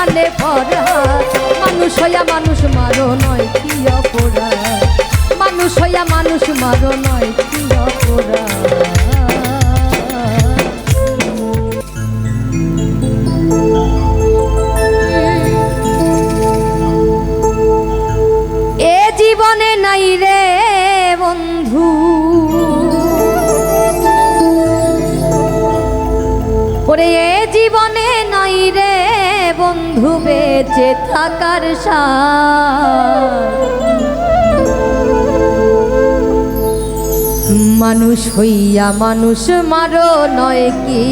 টানে ফরহাদ মানুষ হইয়া মানুষ, মারো নয় কি অপরাধ। মানুষ হইয়া মানুষ, মারো নয় কি অপরাধ। এ জীবনে নাই রে বন্ধু। ওরে বন্ধু বেঁচে থাকার মানুষ হইয়া মানুষ মারো, নয় কি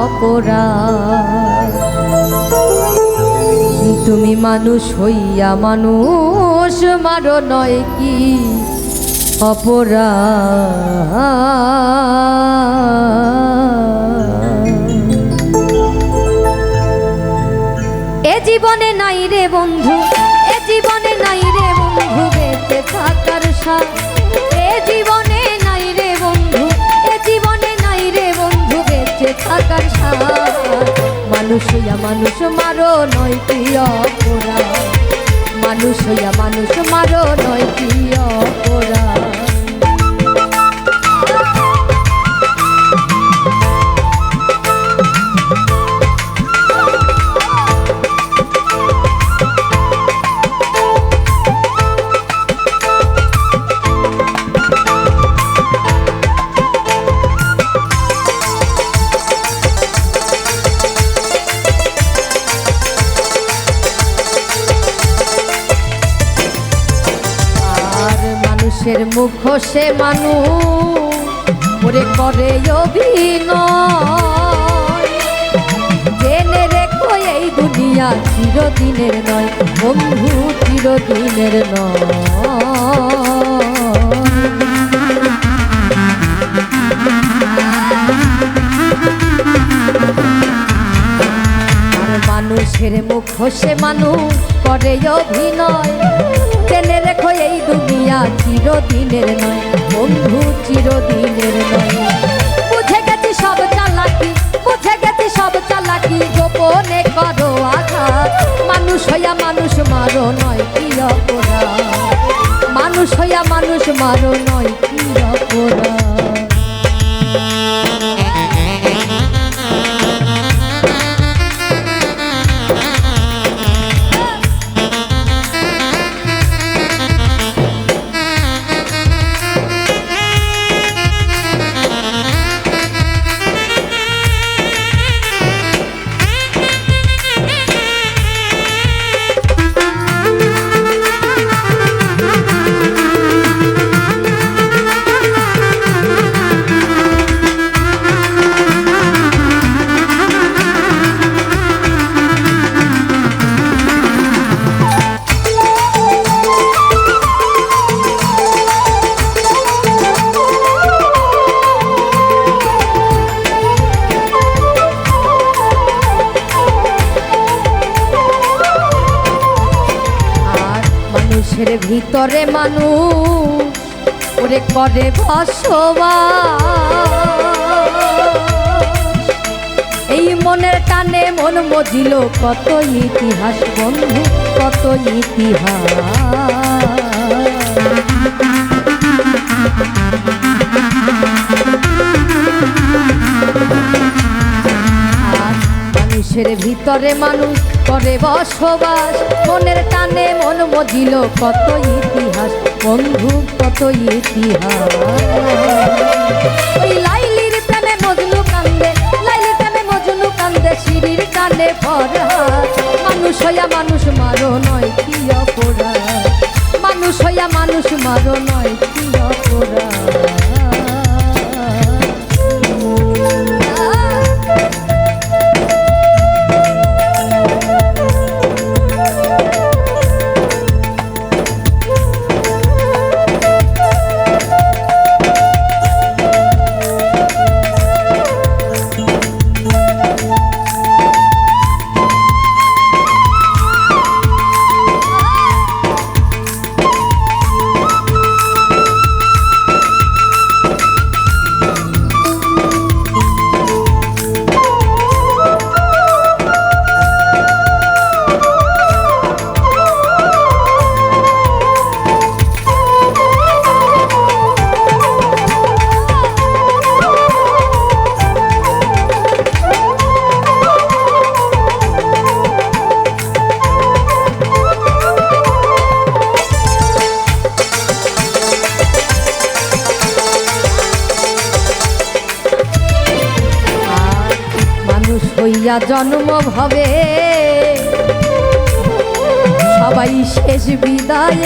অপরাধ। তুমি মানুষ হইয়া মানুষ মারো, নয় কি অপরাধ। বন্ধু, এ জীবনে নাই রে বন্ধু, বেঁচে থাকার সাথ। এ জীবনে নাই রে বন্ধু, এ জীবনে নাই রে বন্ধু, বেঁচে থাকার সাথ। মানুষ হইয়া মানুষ, মারো নয় কি অপরাধ। মানুষ হইয়া মানুষ, মারো নয় কি মানুষের মুখ সে মানুষ করে করে অভিনয়। জেনে রেখো এই দুনিয়া চিরদিনের নয়, বন্ধু চিরদিনের নয়। মানুষের মুখ সে মানুষ করে অভিনয়। জেনে রেখো এই দুনিয়া চিরদিনের নয়, বন্ধু চিরদিনের নয়। বুঝে গেছি সব চালাকি, বুঝে গেছি সব চালাকি, গোপনে করো আঘাত। মানুষ হইয়া মানুষ, মারো নয় কি অপরাধ। মানুষ হইয়া মানুষ, মারো নয় মানুষের ভিতরে মানুষ ওরে করে বসবাস। এই মনের টানে মন মজিল, কত ইতিহাস বন্ধু, কত ইতিহাস। মানুষের ভিতরে মানুষ করে বসবাস। মনের টানে মন মজিল কত ইতিহাস, বন্ধু কত ইতিহাস। ওই লাইলির প্রেমে মজনু কান্দে, লাইলির প্রেমে মজনু কান্দে সিঁড়ির কানে ফরহাদ মানুষ হইয়া মানুষ মারো নয় কি অপরাধ। মানুষ হইয়া মানুষ মারো নয় হইয়া জন্ম ভবে সবাই শেষ বিদায়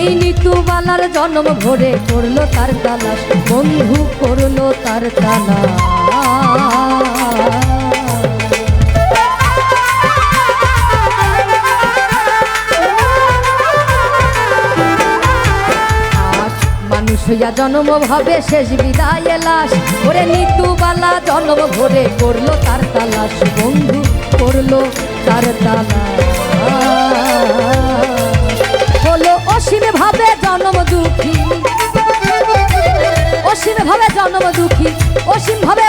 এই নিতুবালার জন্ম ভরে করল তার তালাশ, বন্ধু করল তার তালাশ। হইয়া জন্ম ভাবে শেষ বিদায় লাশ। ওরে নিতুবালা, জন্ম ভরে করল তার তালাশ। বন্ধু করল তার তালাশ। হলো অসীম ভাবে জন্ম দুঃখী। অসীম ভাবে জন্ম দুঃখী। অসীম ভাবে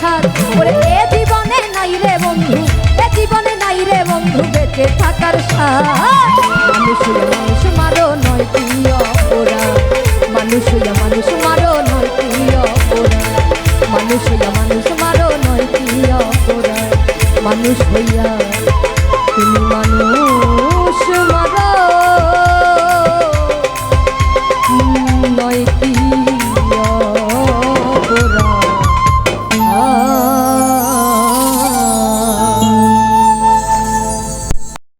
সাথ ওরে এ জীবনে নাই রে বন্ধু, এ জীবনে নাই রে বন্ধু, বেঁচে থাকার সাথ